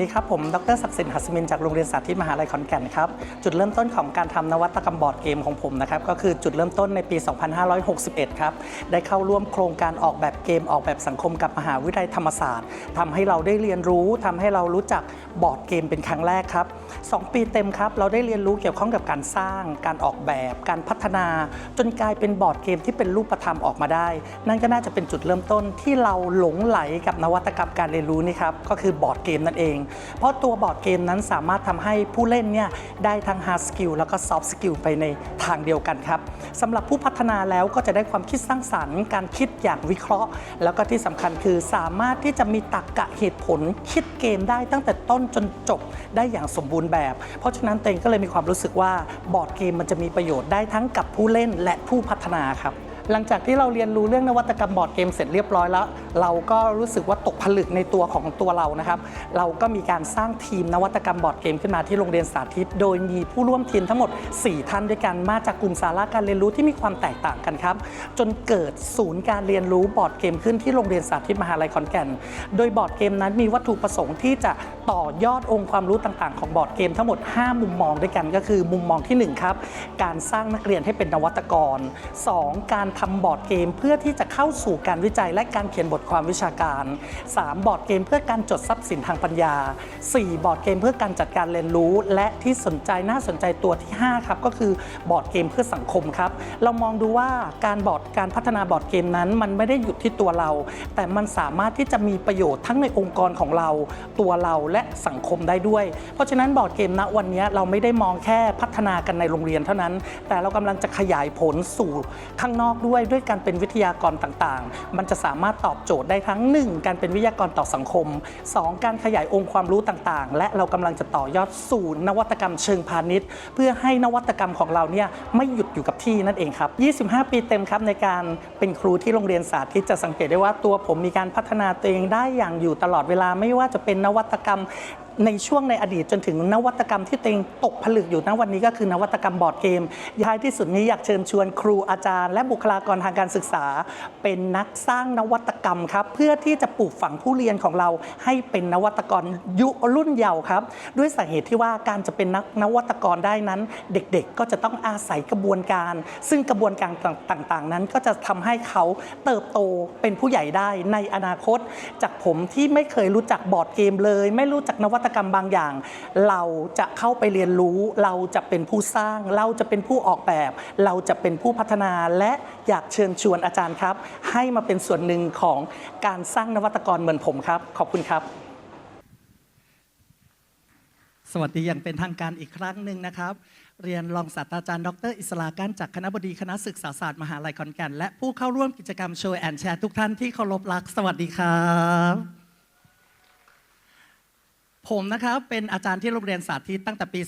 วัสดีครับ ผม ดรศักดิ์สินหัสมินจากโรงเรียนสาธิตมหาลัยขอนแก่นครับ จุดเริ่มต้นของการทำนวัตกรรมบอร์ดเกมของผมนะครับ ก็คือจุดเริ่มต้นในปี 2561 ครับ ได้เข้าร่วมโครงการออกแบบเกมออกแบบสังคมกับมหาวิทยาลัยธรรมศาสตร์ทำให้เราได้เรียนรู้ทำให้เรารู้จักบอร์ดเกมเป็นครั้งแรกครับ 2 ปีเต็มครับ เราได้เรียนรู้เกี่ยวข้องกับการสร้าง การออกแบบ การพัฒนา จนกลายเป็นบอร์ดเกมที่เป็นรูปธรรมออกมาได้ นั่นก็น่าจะเป็นจุดเริ่มต้นที่เราหลงไหลกับนวัตกรรมการเรียนรู้นี่ครับ ก็คือบอร์ดเกมนั่นเองเพราะตัวบอร์ดเกมนั้นสามารถทำให้ผู้เล่นเนี่ยได้ทั้ง hard skill แล้วก็ soft skill ไปในทางเดียวกันครับสำหรับผู้พัฒนาแล้วก็จะได้ความคิดสร้างสรรค์ การคิดอย่างวิเคราะห์ แล้วก็ที่สำคัญคือสามารถที่จะมีตรรกะเหตุผลคิดเกมได้ตั้งแต่ต้นจนจบได้อย่างสมบูรณ์แบบ เพราะฉะนั้นเตงก็เลยมีความรู้สึกว่าบอร์ดเกมมันจะมีประโยชน์ได้ทั้งกับผู้เล่นและผู้พัฒนาครับ หลังจากที่เราเรียนรู้เรื่องนวัตกรรมบอร์ดเกมเสร็จเรียบร้อยแล้ว เราก็รู้สึกว่าตกผลึกในตัวของตัวเรานะครับ เราก็มีการสร้างทีมนวัตกรรมบอร์ดเกมขึ้นมาที่โรงเรียนสาธิต โดยมีผู้ร่วมทีมทั้งหมด 4 ท่านด้วยกันมาจากกลุ่มสาระการเรียนรู้ที่มีความแตกต่างกันครับ จนเกิดศูนย์การเรียนรู้บอร์ดเกมขึ้นที่โรงเรียนสาธิตมหาลัยขอนแก่น โดยบอร์ดเกมนั้นมีวัตถุประสงค์ที่จะต่อยอดองค์ความรู้ต่างๆ ของบอร์ดเกมทั้งหมด 5 มุมมองด้วยกันก็คือ มุมมองทีหนึ่1ครับการสร้างนักเรียนให้เป็นนวัตกร 2. การทำบอร์ดเกมเพื่อที่จะเข้าสู่การวิจัยและการเขียนบทความวิชาการ 3. บอร์ดเกมเพื่อการจดทรัพย์สินทางปัญญา 4. บอร์ดเกมเพื่อการจัดการเรียนรู้ และที่สนใจน่าสนใจตัวที่ 5 ครับ ก็คือบอร์ดเกมเพื่อสังคมครับ เรามองดูว่าการบอร์ดการพัฒนาบอร์ดเกมนั้น มันไม่ได้หยุดที่ตัวเรา แต่มันสามารถที่จะมีประโยชน์ทั้งในองค์กรของเรา ตัวเราและสังคมได้ด้วย เพราะฉะนั้นบอร์ดเกมณวันนี้เราไม่ได้มองแค่พัฒนากันในโรงเรียนเท่านั้น แต่เรากำลังจะขยายผลสู่ข้างนอกด้วยด้วยการเป็นวิทยากรต่างๆ มันจะสามารถตอบโจทย์ได้ทั้ง 1 การเป็นวิทยากรต่อสังคม 2 การขยายองค์ความรู้ต่างๆ และเรากำลังจะต่อยอดสู่นวัตกรรมเชิงพาณิชย์ เพื่อให้นวัตกรรมของเราเนี่ยไม่หยุดอยู่กับที่นั่นเองครับ 25 ปีเต็มครับในการเป็นครูที่โรงเรียนสาธิตจะสังเกตได้ว่าตัวผมมีการพัฒนาตัวเองได้อย่างอยู่ตลอดเวลาไม่ว่าจะเป็นนวัตกรรม ในช่วงในอดีตจนถึงนวัตกรรมที่เต็งตกผลึกอยู่ณวันนี้ก็คือนวัตกรรมบอร์ดเกมท้ายที่สุดนี้อยากเชิญชวนครูอาจารย์ และบุคลากรทางการศึกษา เป็นนักสร้างนวัตกรรมครับเพื่อที่จะปลูกฝังผู้เรียนของเราให้เป็นนวัตกรยุรุ่นเยาว์ครับ ด้วยสาเหตุที่ว่าการจะเป็นนักนวัตกรได้นั้น เด็กๆ ก็จะต้องอาศัยกระบวนการ ซึ่งกระบวนการต่างๆ นั้นก็จะทำให้เขาเติบโตเป็นผู้ใหญ่ได้ในอนาคต จากผมที่ไม่เคยรู้จักบอร์ดเกมเลย ไม่รู้จักนวัตกรรมบางอย่าง เราจะเข้าไปเรียนรู้ เราจะเป็นผู้สร้าง เราจะเป็นผู้ออกแบบ เราจะเป็นผู้พัฒนาและอยากเชิญชวนอาจารย์ครับ ให้มาเป็นส่วนหนึ่งของการสร้างนวัตกรเหมือนผมครับ ขอบคุณครับ สวัสดีอย่างเป็นทางการอีกครั้งหนึ่งนะครับเรียนรองศาสตราจารย์ดรอิสลาการจากคณะบดีคณะศึกษาศาสตร์มหาลัยขอนแก่น และผู้เข้าร่วมกิจกรรมโชว์แอนแชร์ทุกท่านที่เคารพรัก สวัสดีครับ ผมนะครับเป็นอาจารย์ที่โรงเรียนสาธิตตั้งแต่ปี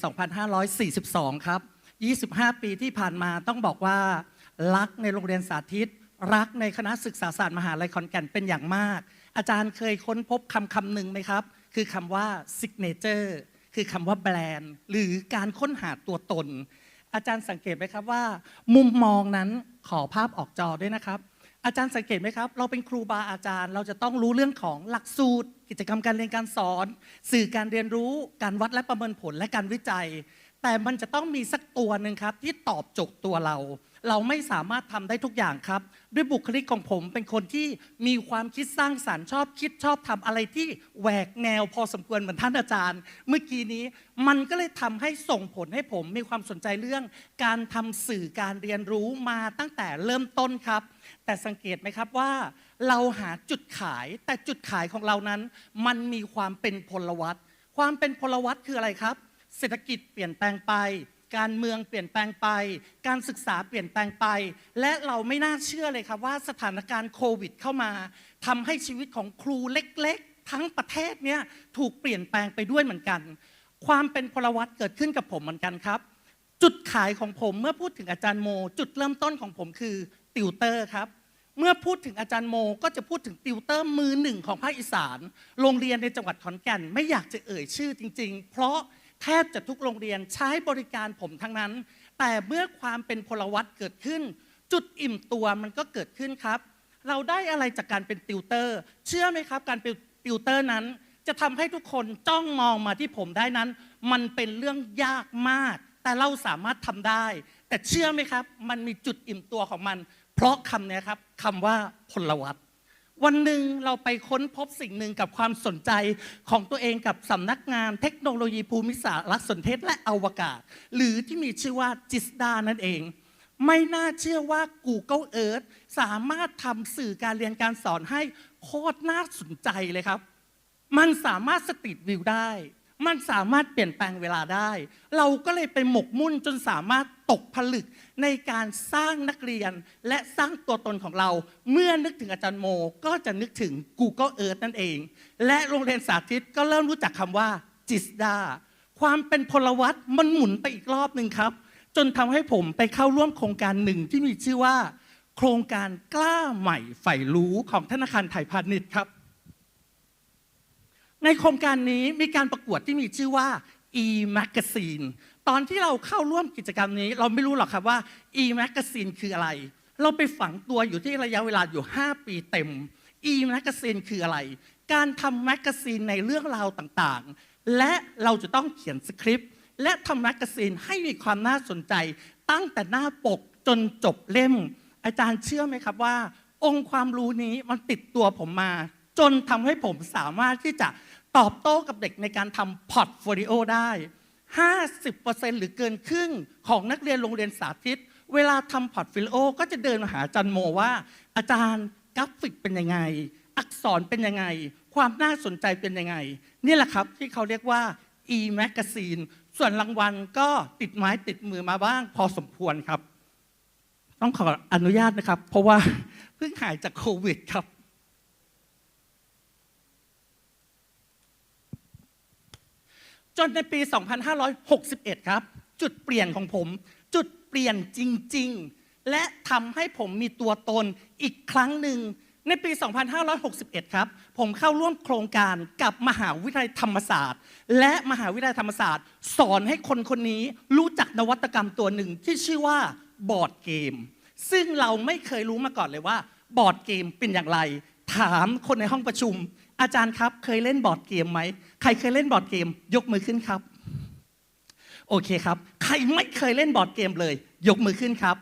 2542 ครับ 25 ปีที่ผ่านมาต้องบอกว่า รักในโรงเรียนสาธิต รักในคณะศึกษาศาสตร์มหาลัยขอนแก่นเป็นอย่างมาก อาจารย์เคยค้นพบคำคำหนึ่งไหมครับ คือคำว่า signature คือคำว่าแบรนด์ หรือการค้นหาตัวตน อาจารย์สังเกตไหมครับว่า มุมมองนั้นขอภาพออกจอด้วยนะครับ อาจารย์สังเกตไหมครับ เราเป็นครูบาอาจารย์ เราจะต้องรู้เรื่องของหลักสูตร กิจกรรมการเรียนการสอน สื่อการเรียนรู้ การวัดและประเมินผลและการวิจัย แต่มันจะต้องมีสักตัวหนึ่งครับ ที่ตอบโจทย์ตัวเรา เราไม่สามารถทำได้ทุกอย่างครับ ด้วยบุคลิกของผมเป็นคนที่มีความคิดสร้างสรรค์ชอบคิดชอบทำอะไรที่แหวกแนวพอสมควรเหมือนท่านอาจารย์ เมื่อกี้นี้มันก็เลยทำให้ส่งผลให้ผมมีความสนใจเรื่อง การทำสื่อการเรียนรู้มาตั้งแต่เริ่มต้นครับ แต่สังเกตไหมครับว่า เราหาจุดขายแต่จุดขายของเรานั้น มันมีความเป็นพลวัตความเป็นพลวัตคืออะไรครับ เศรษฐกิจเปลี่ยนแปลงไป การเมืองเปลี่ยนแปลงไป การศึกษาเปลี่ยนแปลงไป และเราไม่น่าเชื่อเลยครับว่าสถานการณ์โควิดเข้ามาทำให้ชีวิตของครูเล็กๆ ทั้งประเทศเนี่ยถูกเปลี่ยนแปลงไปด้วยเหมือนกัน ความเป็นพลวัตเกิดขึ้นกับผมเหมือนกันครับ จุดขายของผมเมื่อพูดถึงอาจารย์โม จุดเริ่มต้นของผมคือติวเตอร์ครับเมื่อพูดถึงอาจารย์โมก็จะพูดถึงติวเตอร์มือหนึ่งของภาคอีสาน โรงเรียนในจังหวัดขอนแก่นไม่อยากจะเอ่ยชื่อจริง ๆ เพราะ แทบจะทุกโรงเรียนใช้บริการผมทั้งนั้น แต่เมื่อความเป็นพลวัตเกิดขึ้น จุดอิ่มตัวมันก็เกิดขึ้นครับ เราได้อะไรจากการเป็นติวเตอร์ เชื่อไหมครับ การเป็นติวเตอร์นั้น จะทำให้ทุกคนจ้องมองมาที่ผมได้นั้น มันเป็นเรื่องยากมาก แต่เราสามารถทำได้ แต่เชื่อไหมครับ มันมีจุดอิ่มตัวของมัน เพราะคำเนี้ยครับคำว่าพลวัต วันหนึ่งเราไปค้นพบสิ่งหนึ่งกับความสนใจของตัวเองกับสำนักงานเทคโนโลยีภูมิสารสนเทศและอวกาศ หรือที่มีชื่อว่าจิสดานั่นเอง ไม่น่าเชื่อว่า Google Earth สามารถทำสื่อการเรียนการสอนให้โคตรน่าสนใจเลยครับ มันสามารถสตรีทวิวได้ มันสามารถเปลี่ยนแปลงเวลาได้ เราก็เลยไปหมกมุ่นจนสามารถตกผลึกในการสร้างนักเรียน และสร้างตัวตนของเรา เมื่อนึกถึงอาจารย์โม ก็จะนึกถึง Google Earth นั่นเอง และโรงเรียนสาธิตก็เริ่มรู้จักคำว่าจิสดาความเป็นพลวัตมันหมุนไปอีกรอบหนึ่งครับ จนทำให้ผมไปเข้าร่วมโครงการหนึ่งที่มีชื่อว่า โครงการกล้าใหม่ใฝ่รู้ของธนาคารไทยพาณิชย์ครับ ในโครงการนี้มีการประกวดที่มีชื่อว่า e-magazine ตอนที่เราเข้าร่วมกิจกรรมนี้ เราไม่รู้หรอกครับว่า e-magazine คืออะไร เราไปฝังตัวอยู่ที่ระยะเวลาอยู่ 5 ปีเต็ม e-magazine คืออะไร การทำแมกกาซีนในเรื่องราวต่างๆ และเราจะต้องเขียนสคริปต์และทำแมกกาซีนให้มีความน่าสนใจ ตั้งแต่หน้าปกจนจบเล่ม อาจารย์เชื่อไหมครับว่า องค์ความรู้นี้มันติดตัวผมมา จนทำให้ผมสามารถที่จะ ตอบโต้กับเด็กในการทำพอร์ตโฟลิโอได้ 50%หรือเกินครึ่งของนักเรียนโรงเรียนสาธิต เวลาทำพอร์ตโฟลิโอก็จะเดินมาหาอาจารย์โมว่า อาจารย์กราฟิกเป็นยังไง อักษรเป็นยังไง ความน่าสนใจเป็นยังไง นี่แหละครับที่เขาเรียกว่า e-magazine ส่วนรางวัลก็ติดไม้ติดมือมาบ้าง พอสมควรครับ ต้องขออนุญาตนะครับ เพราะว่าเพิ่งหายจากโควิดครับ จนในปี 2561 ครับ จุดเปลี่ยนของผม จุดเปลี่ยนจริง ๆ และทำให้ผมมีตัวตนอีกครั้งหนึ่ง ในปี 2561 ครับ ผมเข้าร่วมโครงการกับมหาวิทยาลัยธรรมศาสตร์ และมหาวิทยาลัยธรรมศาสตร์ สอนให้คนคนนี้รู้จักนวัตกรรมตัวหนึ่งที่ชื่อว่าบอร์ดเกม ซึ่งเราไม่เคยรู้มาก่อนเลยว่า บอร์ดเกมเป็นอย่างไร ถามคนในห้องประชุม อาจารย์ครับเคยเล่นบอร์ดเกมไหม ใครเคยเล่นบอร์ดเกม ยกมือขึ้นครับ โอเคครับ ใครไม่เคยเล่นบอร์ดเกมเลย ยกมือขึ้นครับ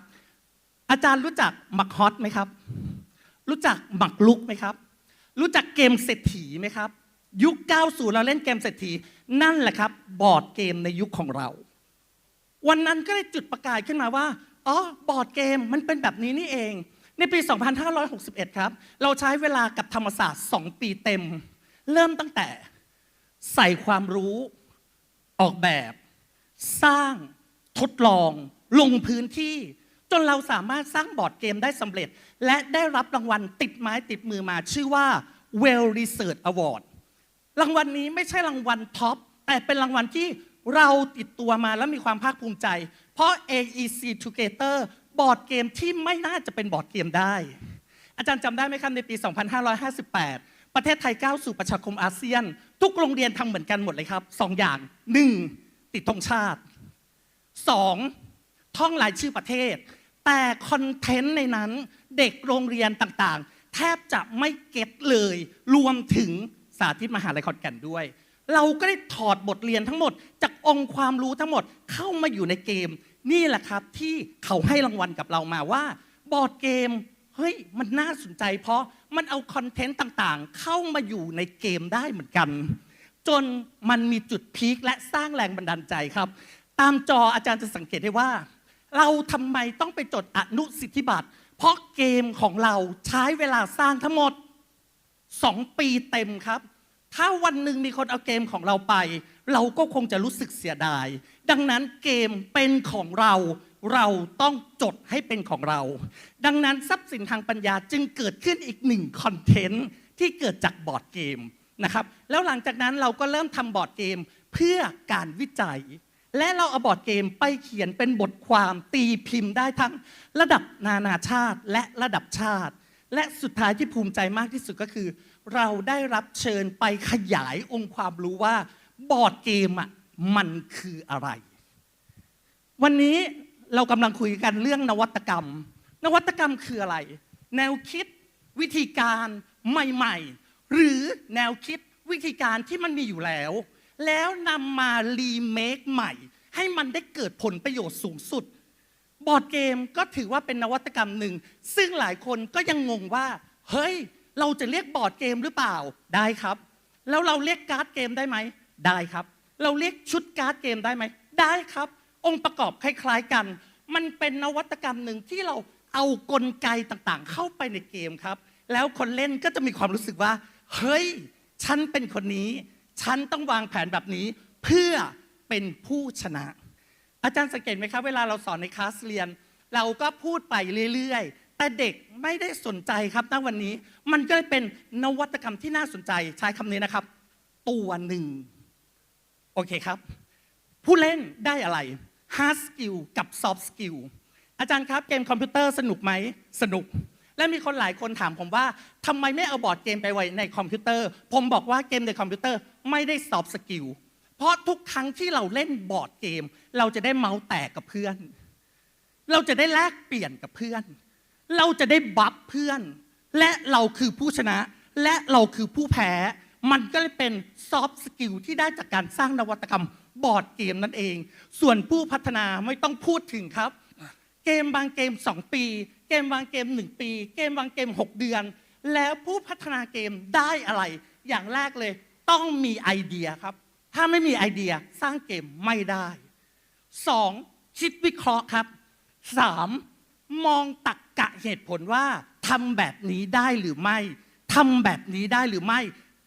อาจารย์รู้จักหมักฮอตไหมครับ รู้จักหมักลุกไหมครับ รู้จักเกมเศรษฐีไหมครับ ยุค 90 เราเล่นเกมเศรษฐี นั่นแหละครับ บอร์ดเกมในยุคของเรา วันนั้นก็เลยจุดประกายขึ้นมาว่า อ๋อ บอร์ดเกมมันเป็นแบบนี้นี่เอง ในปี 2561 ครับ เราใช้เวลากับธรรมศาสตร์ 2 ปีเต็ม เริ่มตั้งแต่ใส่ความรู้ ออกแบบ สร้าง ทดลอง ลงพื้นที่ จนเราสามารถสร้างบอร์ดเกมได้สำเร็จ และได้รับรางวัลติดไม้ติดมือมาชื่อว่า Well Research Award รางวัลนี้ไม่ใช่รางวัลท็อป แต่เป็นรางวัลที่เราติดตัวมาแล้วมีความภาคภูมิใจ เพราะ AEC Together บอร์ดเกมที่ไม่น่าจะเป็นบอร์ดเกมได้ อาจารย์จำได้ไหมครับในปี 2558 ประเทศไทยก้าวสู่ประชาคมอาเซียน ทุกโรงเรียนทำเหมือนกันหมดเลยครับสองอย่างหนึ่งติดธงชาติสองท่องรายชื่อประเทศ แต่คอนเทนต์ในนั้นเด็กโรงเรียนต่างๆ แทบจะไม่เก็ตเลย รวมถึงสาธิตมหาลัยขอนแก่นด้วย เราก็ได้ถอดบทเรียนทั้งหมด จากองค์ความรู้ทั้งหมดเข้ามาอยู่ในเกม นี่แหละครับที่เขาให้รางวัลกับเรามาว่าบอร์ดเกมเฮ้ยมันน่าสนใจ เพราะมันเอาคอนเทนต์ต่างๆ เข้ามาอยู่ในเกมได้เหมือนกัน จนมันมีจุดพีคและสร้างแรงบันดาลใจครับ ตามจออาจารย์จะสังเกตได้ว่า เราทำไมต้องไปจดอนุสิทธิบัตรเพราะเกมของเราใช้เวลาสร้างทั้งหมด 2 ปีเต็มครับ ถ้าวันหนึ่งมีคนเอาเกมของเราไป เราก็คงจะรู้สึกเสียดาย ดังนั้นเกมเป็นของเราเราต้องจดให้เป็นของเรา ดังนั้นทรัพย์สินทางปัญญาจึงเกิดขึ้นอีกหนึ่งคอนเทนต์ที่เกิดจากบอร์ดเกมนะครับแล้วหลังจากนั้นเราก็เริ่มทำบอร์ดเกมเพื่อการวิจัย และเราเอาบอร์ดเกมไปเขียนเป็นบทความตีพิมพ์ได้ทั้งระดับนานาชาติและระดับชาติ และสุดท้ายที่ภูมิใจมากที่สุดก็คือ เราได้รับเชิญไปขยายองค์ความรู้ว่า บอร์ดเกมอะมันคืออะไร วันนี้เรากำลังคุยกันเรื่องนวัตกรรม นวัตกรรมคืออะไร แนวคิดวิธีการใหม่ ๆ หรือแนวคิดวิธีการที่มันมีอยู่แล้ว แล้วนำมารีเมคใหม่ ให้มันได้เกิดผลประโยชน์สูงสุด บอร์ดเกมก็ถือว่าเป็นนวัตกรรมหนึ่ง ซึ่งหลายคนก็ยังงงว่า เฮ้ย เราจะเรียกบอร์ดเกมหรือเปล่าได้ครับ แล้วเราเรียกการ์ดเกมได้ไหม ได้ครับ เราเรียกชุดการ์ดเกมได้ไหม ได้ครับ องค์ประกอบคล้ายๆกัน มันเป็นนวัตกรรมหนึ่งที่เราเอากลไกต่างๆ เข้าไปในเกมครับ แล้วคนเล่นก็จะมีความรู้สึกว่า เฮ้ย ฉันเป็นคนนี้ ฉันต้องวางแผนแบบนี้ เพื่อเป็นผู้ชนะ อาจารย์สังเกตไหมครับเวลาเราสอนในคลาสเรียน เราก็พูดไปเรื่อยๆ แต่เด็กไม่ได้สนใจครับณวันนี้ มันก็เลยเป็นนวัตกรรมที่น่าสนใจใช้คำนี้นะครับ ตัวหนึ่ง โอเคครับ ผู้เล่นได้อะไร hard skill กับ soft skill อาจารย์ครับเกมคอมพิวเตอร์สนุกไหมสนุก และมีคนหลายคนถามผมว่าทำไมไม่เอาบอร์ดเกมไปไว้ในคอมพิวเตอร์ ผมบอกว่าเกมในคอมพิวเตอร์ไม่ได้ soft skill เพราะทุกครั้งที่เราเล่นบอร์ดเกม เราจะได้เมาส์แตกกับเพื่อน เราจะได้แลกเปลี่ยนกับเพื่อน เราจะได้บัฟเพื่อน และเราคือผู้ชนะ และเราคือผู้แพ้ มันก็เลยเป็นซอฟต์สกิลที่ได้จากการสร้างนวัตกรรมบอร์ดเกมนั่นเอง ส่วนผู้พัฒนาไม่ต้องพูดถึงครับ เกมบางเกม 2 ปี เกมบางเกม 1 ปี เกมบางเกม 6 เดือน แล้วผู้พัฒนาเกมได้อะไร อย่างแรกเลย ต้องมีไอเดียครับ ถ้าไม่มีไอเดียสร้างเกมไม่ได้สองคิดวิเคราะห์ครับสามมองตักกะเหตุผลว่าทำแบบนี้ได้หรือไม่ทำแบบนี้ได้หรือไม่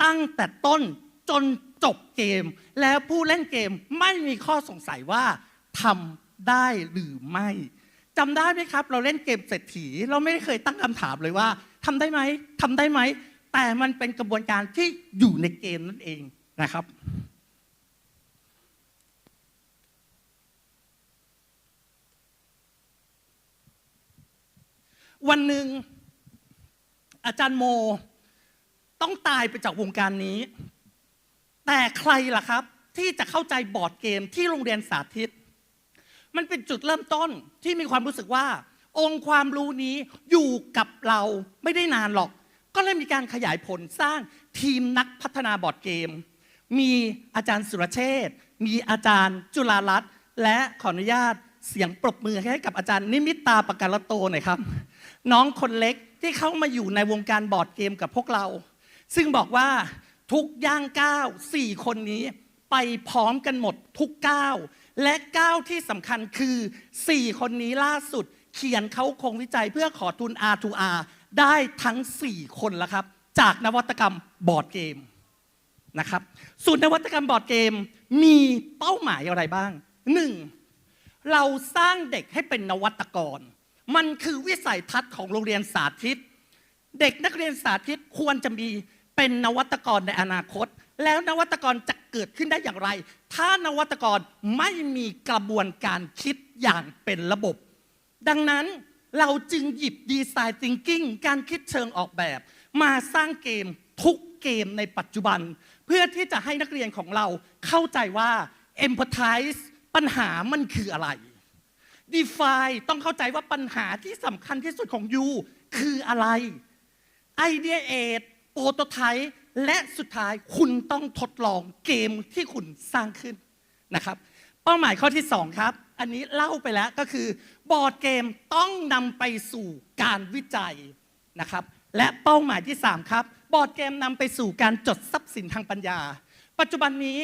ตั้งแต่ต้นจนจบเกม แล้วผู้เล่นเกมไม่มีข้อสงสัยว่าทำได้หรือไม่จำได้ไหมครับ เราเล่นเกมเศรษฐี เราไม่เคยตั้งคำถามเลยว่าทำได้ไหมทำได้ไหม แต่มันเป็นกระบวนการที่อยู่ในเกมนั่นเองนะครับวันหนึ่งอาจารย์โม ต้องตายไปจากวงการนี้ แต่ใครล่ะครับ ที่จะเข้าใจบอร์ดเกมที่โรงเรียนสาธิต มันเป็นจุดเริ่มต้นที่มีความรู้สึกว่า องค์ความรู้นี้อยู่กับเราไม่ได้นานหรอก ก็เลยมีการขยายผลสร้างทีมนักพัฒนาบอร์ดเกม มีอาจารย์สุรเชษฐ์มีอาจารย์จุฬารัตน์และขออนุญาตเสียงปรบมือให้กับอาจารย์นิมิตตาปการละโตหน่อยครับ น้องคนเล็กที่เข้ามาอยู่ในวงการบอร์ดเกมกับพวกเรา ซึ่งบอกว่าทุกย่างก้าวสี่คนนี้ไปพร้อมกันหมดทุกก้าวและก้าวที่สำคัญคือสี่คนนี้ล่าสุด เขียนเขาคงวิจัยเพื่อขอทุน R2R ได้ทั้ง4คนแล้วครับ จากนวัตกรรมบอร์ดเกมนะครับส่วนนวัตกรรมบอร์ดเกมมีเป้าหมายอะไรบ้างหนึ่งเราสร้างเด็กให้เป็นนวัตกร มันคือวิสัยทัศน์ของโรงเรียนสาธิต เด็กนักเรียนสาธิตควรจะมี เป็นนวัตกรในอนาคต แล้วนวัตกรจะเกิดขึ้นได้อย่างไร ถ้านวัตกรไม่มีกระบวนการคิดอย่างเป็นระบบ ดังนั้นเราจึงหยิบดีไซน์ thinking การคิดเชิงออกแบบ มาสร้างเกมทุกเกมในปัจจุบัน เพื่อที่จะให้นักเรียนของเราเข้าใจว่า empathize ปัญหามันคืออะไร define ต้องเข้าใจว่าปัญหาที่สำคัญที่สุดของยูคืออะไร idea 8 ideate prototype และสุดท้ายคุณต้องทดลองเกมที่คุณสร้างขึ้นนะครับ เป้าหมายข้อที่ 2 ครับ อันนี้เล่าไปแล้วก็คือบอร์ดเกมต้องนำไปสู่การวิจัยนะครับ และเป้าหมายที่ 3 ครับ บอร์ดเกมนำไปสู่การจดทรัพย์สินทางปัญญา ปัจจุบันนี้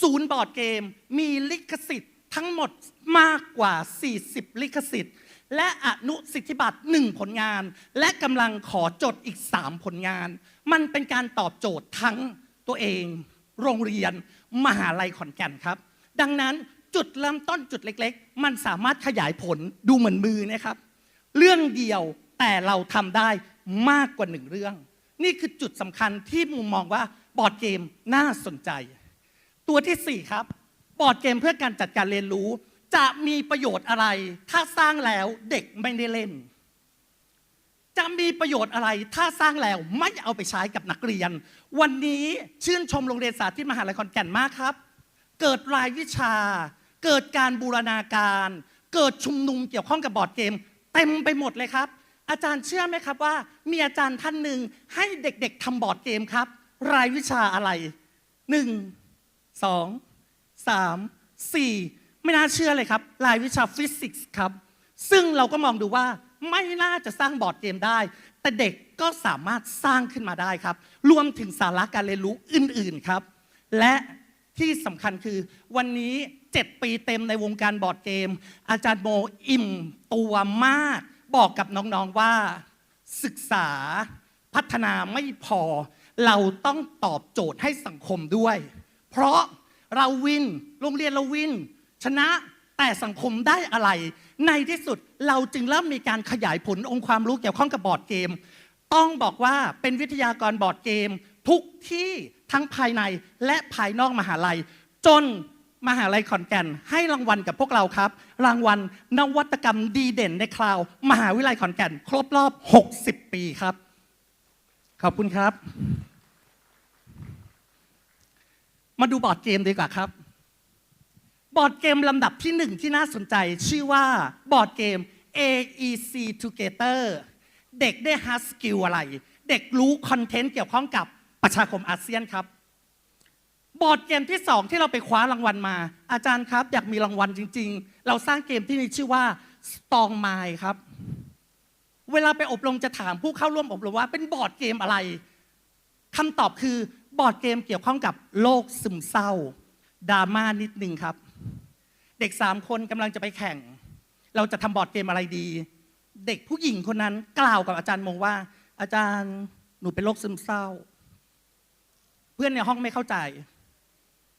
ศูนย์บอร์ดเกมมีลิขสิทธิ์ทั้งหมดมากกว่า 40 ลิขสิทธิ์ และอนุสิทธิบัตร1ผลงาน และกำลังขอจดอีก 3 ผลงาน มันเป็นการตอบโจทย์ทั้งตัวเอง โรงเรียน มหาลัยขอนแก่นครับ ดังนั้นจุดเริ่มต้นจุดเล็ก ๆ มันสามารถขยายผลดูเหมือนมือนะครับ เรื่องเดียวแต่เราทำได้มากกว่าหนึ่งเรื่อง นี่คือจุดสำคัญที่มุมมองว่าบอร์ดเกมน่าสนใจ ตัวที่ 4 ครับ บอร์ดเกมเพื่อการจัดการเรียนรู้ จะมีประโยชน์อะไร ถ้าสร้างแล้วเด็กไม่ได้เล่น จะมีประโยชน์อะไร ถ้าสร้างแล้วไม่เอาไปใช้กับนักเรียน วันนี้ชื่นชมโรงเรียนสาธิตมหาลัยขอนแก่นมากครับ เกิดรายวิชา เกิดการบูรณาการ เกิดชุมนุมเกี่ยวข้องกับบอร์ดเกม เต็มไปหมดเลยครับ อาจารย์เชื่อไหมครับว่า มีอาจารย์ท่านหนึ่งให้เด็กๆทำบอร์ดเกมครับ รายวิชาอะไรหนึ่งสองสามสี่ ไม่น่าเชื่อเลยครับรายวิชาฟิสิกส์ครับ ซึ่งเราก็มองดูว่าไม่น่าจะสร้างบอร์ดเกมได้ แต่เด็กก็สามารถสร้างขึ้นมาได้ครับ รวมถึงสาระการเรียนรู้อื่น ๆ ครับ และที่สำคัญคือวันนี้ 7 ปีเต็มในวงการบอร์ดเกม อาจารย์โมอิ่มตัวมาก บอกกับน้อง ๆ ว่า ศึกษาพัฒนาไม่พอ เราต้องตอบโจทย์ให้สังคมด้วย เพราะเราวิน โรงเรียนเราวิน ชนะแต่สังคมได้อะไร ในที่สุดเราจึงเริ่มมีการขยายผลองค์ความรู้เกี่ยวข้องกับบอร์ดเกม ต้องบอกว่าเป็นวิทยากรบอร์ดเกม ทุกที่ทั้งภายในและภายนอกมหาลัย จนมหาลัยขอนแก่น ให้รางวัลกับพวกเราครับ รางวัลนวัตกรรมดีเด่นในคราว มหาวิทยาลัยขอนแก่น ครบรอบ 60 ปีครับ ขอบคุณครับ มาดูบอร์ดเกมดีกว่าครับ บอร์ดเกมลำดับที่หนึ่งที่น่าสนใจ ชื่อว่าบอร์ดเกม AEC Together เด็กได้ hard skill อะไร เด็กรู้คอนเทนต์เกี่ยวข้องกับประชาคมอาเซียนครับ บอร์ดเกมที่สองที่เราไปคว้ารางวัลมา อาจารย์ครับอยากมีรางวัลจริง ๆ เราสร้างเกมที่มีชื่อว่า Strong Mind ครับ เวลาไปอบรมจะถามผู้เข้าร่วมอบรมว่าเป็นบอร์ดเกมอะไรคำตอบคือบอร์ดเกมเกี่ยวข้องกับโรคซึมเศร้าดราม่านิดนึงครับ ด็กสามคนกำลังจะไปแข่ง เราจะทำบอร์ดเกมอะไรดี เด็กผู้หญิงคนนั้นกล่าวกับอาจารย์มงว่า อาจารย์หนูเป็นโรคซึมเศร้า เพื่อนในห้องไม่เข้าใจ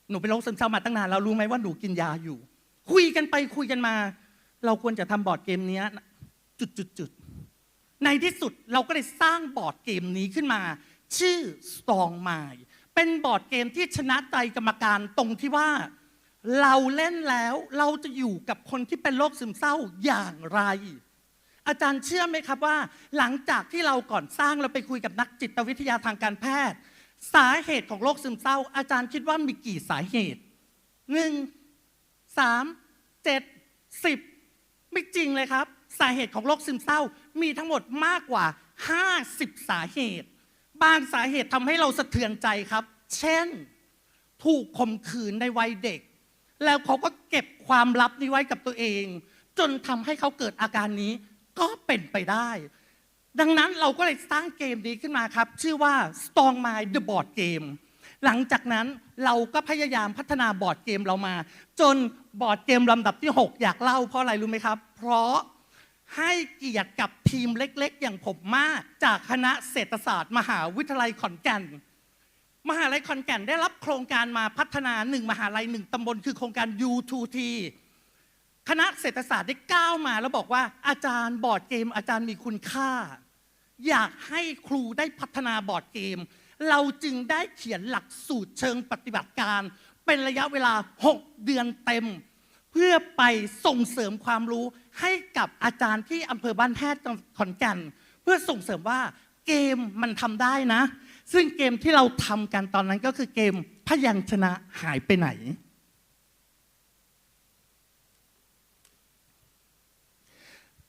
หนูเป็นโรคซึมเศร้ามาตั้งนานเรารู้ไหมว่าหนูกินยาอยู่ คุยกันไปคุยกันมา เราควรจะทำบอร์ดเกมนี้จุดจุดจุดในที่สุดเราก็เลยสร้างบอร์ดเกมนี้ขึ้นมา ชื่อ Strong Mind เป็นบอร์ดเกมที่ชนะใจกรรมการตรงที่ว่า เราเล่นแล้วเราจะอยู่กับคนที่เป็นโรคซึมเศร้าอย่างไร อาจารย์เชื่อไหมครับว่า หลังจากที่เราก่อนสร้างเราไปคุยกับนักจิตวิทยาทางการแพทย์ สาเหตุของโรคซึมเศร้า อาจารย์คิดว่ามีกี่สาเหตุหนึ่งสามเจ็ดสิบไม่จริงเลยครับ สาเหตุของโรคซึมเศร้ามีทั้งหมดมากกว่า 50 สาเหตุ บางสาเหตุทำให้เราสะเทือนใจครับ เช่น ถูกข่มขืนในวัยเด็ก แล้วเขาก็เก็บความลับนี้ไว้กับตัวเอง จนทำให้เขาเกิดอาการนี้ก็เป็นไปได้ ดังนั้นเราก็เลยสร้างเกมนี้ขึ้นมาครับ ชื่อว่า Strong Mind The Board Game หลังจากนั้นเราก็พยายามพัฒนาบอร์ดเกมเรามา จนบอร์ดเกมลำดับที่ 6 อยากเล่าเพราะอะไรรู้ไหมครับ เพราะให้เกียรติกับทีมเล็ก ๆ อย่างผมมาก จากคณะเศรษฐศาสตร์ มหาวิทยาลัยขอนแก่น มหาลัยขอนแก่นได้รับโครงการมาพัฒนาหนึ่งมหาลัยหนึ่งตำบลคือโครงการ U2T คณะเศรษฐศาสตร์ได้ก้าวมาแล้วบอกว่าอาจารย์บอร์ดเกม อาจารย์มีคุณค่า อยากให้ครูได้พัฒนาบอร์ดเกม เราจึงได้เขียนหลักสูตรเชิงปฏิบัติการ เป็นระยะเวลา 6 เดือนเต็ม เพื่อไปส่งเสริมความรู้ให้กับอาจารย์ที่อำเภอบ้านแพทย์ขอนแก่นเพื่อส่งเสริมว่าเกมมันทำได้นะ ซึ่งเกมที่เราทำกันตอนนั้นก็คือเกมพยัญชนะหายไปไหน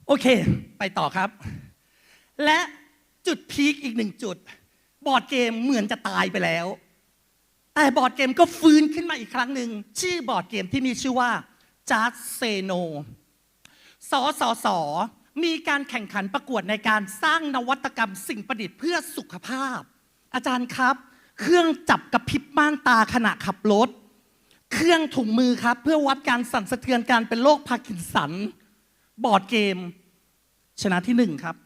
โอเค ไปต่อครับ และจุดพีคอีกหนึ่งจุด บอร์ดเกมเหมือนจะตายไปแล้ว แต่บอร์ดเกมก็ฟื้นขึ้นมาอีกครั้งหนึ่งชื่อบอร์ดเกมที่มีชื่อว่า Just Say No สสสมีการแข่งขันประกวดในการสร้างนวัตกรรมสิ่งประดิษฐ์เพื่อสุขภาพ อาจารย์ครับ เครื่องจับกระพริบม่านตาขณะขับรถ เครื่องถุงมือครับ เพื่อวัดการสั่นสะเทือนการเป็นโรคพาร์กินสัน บอร์ดเกม ชนะที่หนึ่งครับ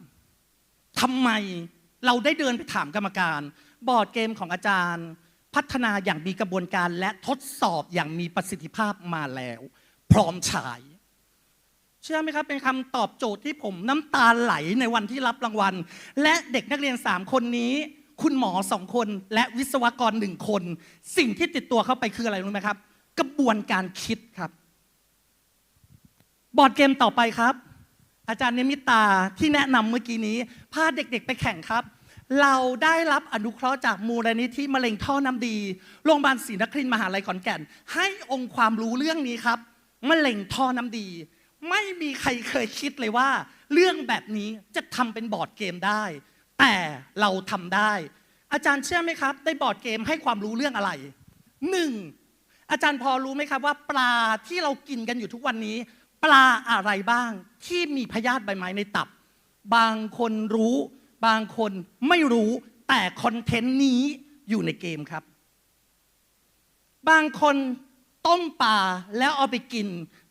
ทำไมเราได้เดินไปถามกรรมการ บอร์ดเกมของอาจารย์ พัฒนาอย่างมีกระบวนการและทดสอบอย่างมีประสิทธิภาพมาแล้ว พร้อมฉาย เชื่อไหมครับ เป็นคำตอบโจทย์ที่ผมน้ำตาไหลในวันที่รับรางวัล และเด็กนักเรียน 3 คนนี้ คุณหมอสองคนและวิศวกรหนึ่งคน สิ่งที่ติดตัวเข้าไปคืออะไรรู้ไหมครับ กระบวนการคิดครับ บอร์ดเกมต่อไปครับ อาจารย์นิมิตาที่แนะนำเมื่อกี้นี้พาเด็กๆไปแข่งครับ เราได้รับอนุเคราะห์จากมูลนิธิมะเร็งท่อน้ำดีโรงพยาบาลศรีนครินทร์มหาลัยขอนแก่น ให้องค์ความรู้เรื่องนี้ครับมะเร็งท่อน้ำดี ไม่มีใครเคยคิดเลยว่า เรื่องแบบนี้จะทำเป็นบอร์ดเกมได้ แต่เราทำได้ อาจารย์เชื่อไหมครับในบอร์ดเกมให้ความรู้เรื่องอะไรหนึ่งอาจารย์พอรู้ไหมครับว่าปลาที่เรากินกันอยู่ทุกวันนี้ ปลาอะไรบ้างที่มีพยาธิใบไม้ในตับ บางคนรู้ บางคนไม่รู้แต่คอนเทนต์นี้อยู่ในเกมครับ บางคนต้มปลาแล้วเอาไปกิน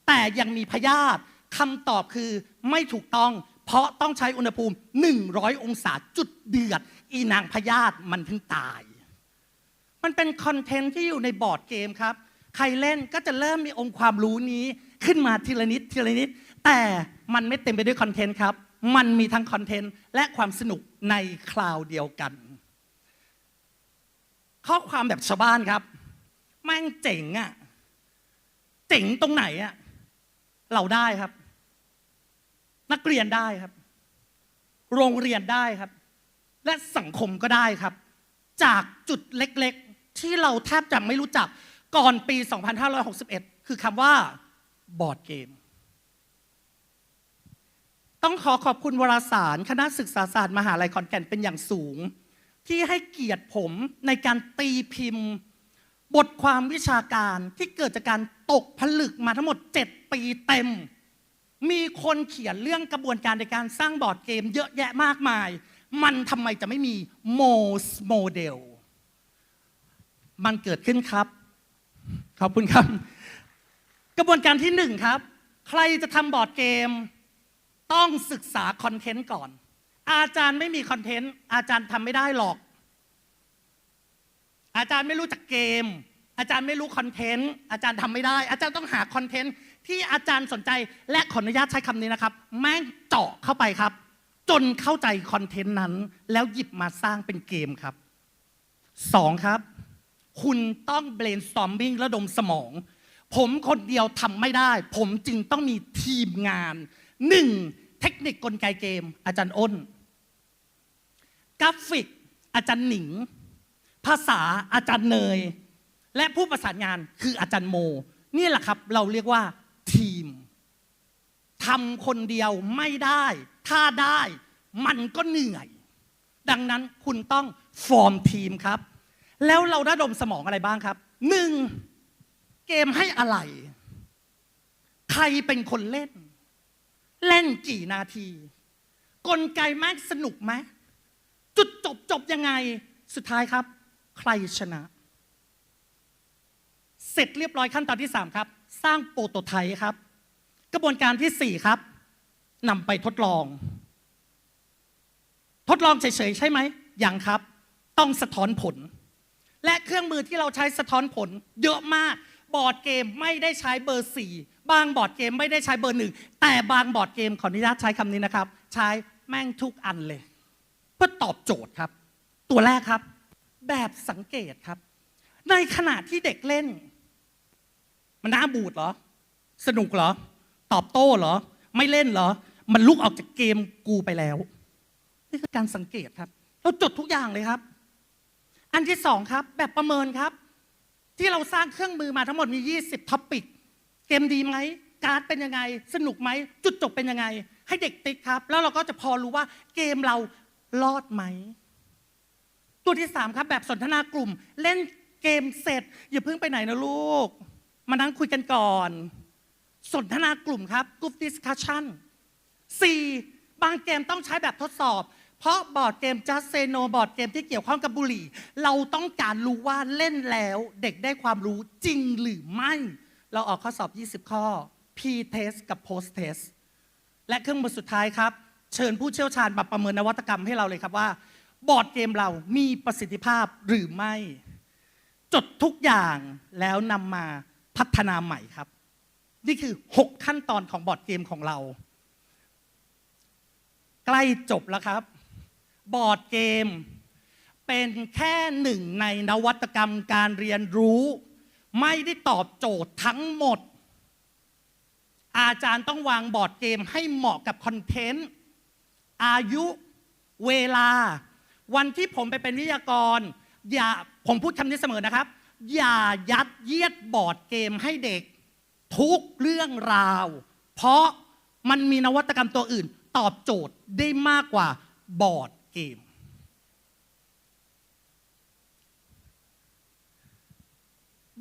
แต่ยังมีพยาธิคำตอบคือไม่ถูกต้อง เพราะต้องใช้อุณหภูมิ 100 องศาจุดเดือด อีนางพยาธิมันถึงตาย มันเป็นคอนเทนต์ที่อยู่ในบอร์ดเกมครับ ใครเล่นก็จะเริ่มมีองค์ความรู้นี้ขึ้นมาทีละนิดทีละนิด แต่มันไม่เต็มไปด้วยคอนเทนต์ครับ มันมีทั้งคอนเทนต์และความสนุกในคราวเดียวกัน ข้อความแบบชาวบ้านครับ แม่งเจ๋งอะเจ๋งตรงไหนอะเราได้ครับ นักเรียนได้ครับ โรงเรียนได้ครับ และสังคมก็ได้ครับ จากจุดเล็กๆ ที่เราแทบจะไม่รู้จักก่อนปี 2561 คือคำว่าบอร์ดเกม ต้องขอขอบคุณวารสาร คณะศึกษาศาสตร์มหาลัยขอนแก่นเป็นอย่างสูง ที่ให้เกียรติผมในการตีพิมพ์ บทความวิชาการที่เกิดจากการตกผลึกมาทั้งหมด 7 ปีเต็ม มีคนเขียนเรื่องกระบวนการในการสร้างบอร์ดเกม เยอะแยะมากมาย มันทำไมจะไม่มีโมสโมเดลมันเกิดขึ้นครับ ขอบคุณครับ กระบวนการที่หนึ่งครับ ใครจะทำบอร์ดเกม ต้องศึกษาคอนเทนต์ก่อน อาจารย์ไม่มีคอนเทนต์ อาจารย์ทำไม่ได้หรอก อาจารย์ไม่รู้จักเกม อาจารย์ไม่รู้คอนเทนต์ อาจารย์ทำไม่ได้ อาจารย์ต้องหาคอนเทนต์ ที่อาจารย์สนใจและขออนุญาตใช้คำนี้นะครับ แม่งเจาะเข้าไปครับ จนเข้าใจคอนเทนต์นั้น แล้วหยิบมาสร้างเป็นเกมครับสองครับ คุณต้อง brainstorming ระดมสมอง ผมคนเดียวทำไม่ได้ ผมจึงต้องมีทีมงานหนึ่งเทคนิคกลไกเกม อาจารย์อ้น กราฟิก อาจารย์หนิง ภาษาอาจารย์เนย และผู้ประสานงานคืออาจารย์โม นี่แหละครับ เราเรียกว่า ทำคนเดียวไม่ได้ ถ้าได้มันก็เหนื่อย ดังนั้นคุณต้องฟอร์มทีมครับ แล้วเราระดมสมองอะไรบ้างครับหนึ่งเกมให้อะไร ใครเป็นคนเล่น เล่นกี่นาที กลไกแม่งสนุกไหมจุดจบจบยังไงสุดท้ายครับ ใครชนะ เสร็จเรียบร้อยขั้นตอนที่ 3 ครับ สร้างโปรโตไทป์ครับ กระบวนการที่ 4 ครับนำไปทดลอง ทดลองเฉยๆใช่ไหมยังครับ ต้องสะท้อนผล และเครื่องมือที่เราใช้สะท้อนผล เยอะมากบอร์ดเกมไม่ได้ใช้เบอร์ 4 บางบอร์ดเกมไม่ได้ใช้เบอร์หนึ่งแต่บางบอร์ดเกมขออนุญาตใช้คำนี้นะครับ ใช้แม่งทุกอันเลย เพื่อตอบโจทย์ครับ ตัวแรกครับ แบบสังเกตครับ ในขณะที่เด็กเล่น มันน่าบูดเหรอ สนุกเหรอ ตอบโต้เหรอ ไม่เล่นเหรอ มันลุกออกจากเกมกูไปแล้ว นี่คือการสังเกตครับ เราจดทุกอย่างเลยครับ อันที่สองครับ แบบประเมินครับ ที่เราสร้างเครื่องมือมาทั้งหมดมี 20ท็อปิกเกมดีไหมการ์ดเป็นยังไง สนุกไหม จุดจบเป็นยังไง ให้เด็กติ๊กครับ แล้วเราก็จะพอรู้ว่าเกมเรารอดไหม ตัวที่3ครับ แบบสนทนากลุ่ม เล่นเกมเสร็จ อย่าเพิ่งไปไหนนะลูก มานั่งคุยกันก่อน สนทนากลุ่มครับ group discussion 4. บางเกมต้องใช้แบบทดสอบ เพราะบอร์ดเกม just say no บอร์ดเกมที่เกี่ยวข้องกับบุหรี่ เราต้องการรู้ว่าเล่นแล้วเด็กได้ความรู้จริงหรือไม่ เราออกข้อสอบ 20 ข้อ P test กับ post test และเครื่องมือสุดท้ายครับ เชิญผู้เชี่ยวชาญมาประเมินนวัตกรรมให้เราเลยครับว่า บอร์ดเกมเรามีประสิทธิภาพหรือไม่ จดทุกอย่างแล้วนำมาพัฒนาใหม่ครับ นี่คือ 6 ขั้นตอนของบอร์ดเกมของเรา ใกล้จบแล้วครับ บอร์ดเกม เป็นแค่หนึ่งในนวัตกรรมการเรียนรู้ ไม่ได้ตอบโจทย์ทั้งหมด อาจารย์ต้องวางบอร์ดเกมให้เหมาะกับคอนเทนต์ อายุเวลา วันที่ผมไปเป็นวิทยากร อย่าผมพูดคำนี้เสมอนะครับ อย่ายัดเยียดบอร์ดเกมให้เด็ก ทุกเรื่องราว เพราะมันมีนวัตกรรมตัวอื่น ตอบโจทย์ได้มากกว่าบอร์ดเกม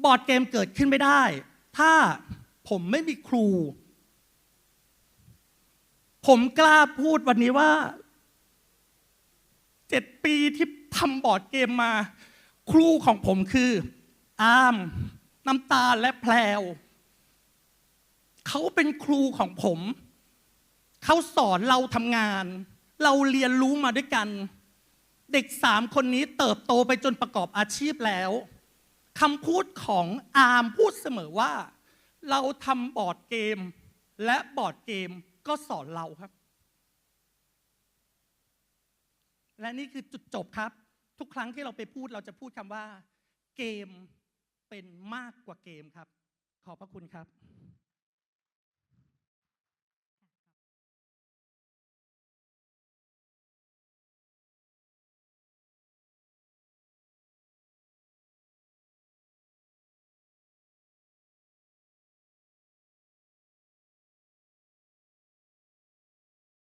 บอร์ดเกมเกิดขึ้นไม่ได้ ถ้าผมไม่มีครู ผมกล้าพูดวันนี้ว่าเจ็ดปีที่ทำบอร์ดเกมมา ครูของผมคือ อามน้ำตาและแพลว เขาเป็นครูของผม เขาสอนเราทำงาน เราเรียนรู้มาด้วยกัน เด็กสามคนนี้เติบโตไปจนประกอบอาชีพแล้วคำพูดของอาร์มพูดเสมอว่า เราทำบอร์ดเกม และบอร์ดเกมก็สอนเราครับ และนี่คือจุดจบครับ ทุกครั้งที่เราไปพูดเราจะพูดคำว่า เกมเป็นมากกว่าเกมครับ ขอบพระคุณครับ